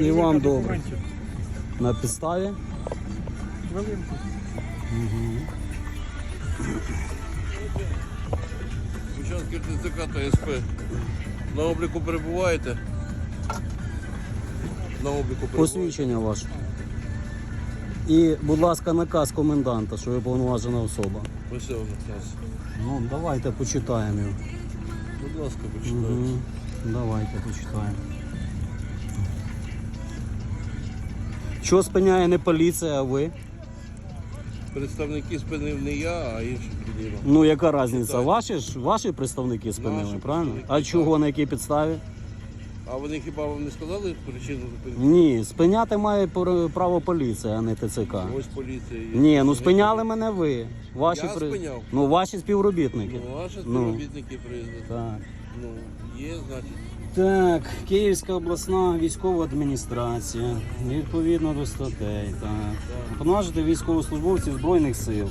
І вам добре. На підставі. Хвилинку. Учасники ТЦК та СП. На обліку перебуваєте? На обліку перебуваєте? Посвідчення ваше. І, будь ласка, наказ коменданта, що ви повноважена особа. Ось це у нас. Ну, давайте почитаємо його. Будь ласка, почитайте. Угу. Давайте почитаємо. Що спиняє не поліція, а ви? Представники спинив не я, а інші підійма. Ну яка різниця? Читайте. Ваші ж ваші представники спинили, Наші правильно? представники, А чого на якій підставі? А вони хіба вам не сказали причину зупинки? Ні, спиняти має пор- право поліція, а не ТЦК. Ось поліція є. Ні, ну спиняли мене ви. Ваші Я спиняв? Ну, ваші співробітники. Ну, ваші Ну. співробітники приїздили. Так. Ну, є, значить. Так, Київська обласна військова адміністрація. Відповідно до статей. Так. Повноважити військовослужбовців Збройних сил,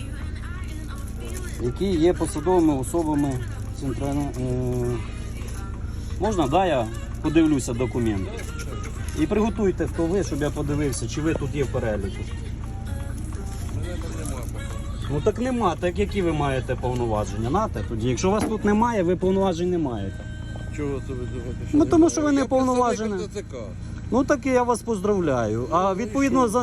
які є посадовими особами центральної. Е... Можна, да, я подивлюся документи. І приготуйте, хто ви, щоб я подивився, чи ви тут є в переліку. Ну так нема, так які ви маєте повноваження? Нате тоді. Якщо вас тут немає, ви повноважень не маєте. Чого це ви думаєте? Ну, тому що ви не Я представник. Ну так і я вас поздравляю. А відповідно за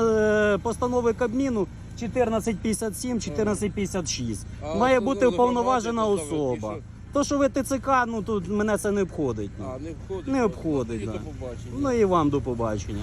е, постанови Кабміну 1457, 1456 А має бути уповноважена особа. То, що ви ТЦК, ну тут мене це не обходить. ну. А, не входить. Не обходить, Тоді да. до побачення. Ну і вам до побачення.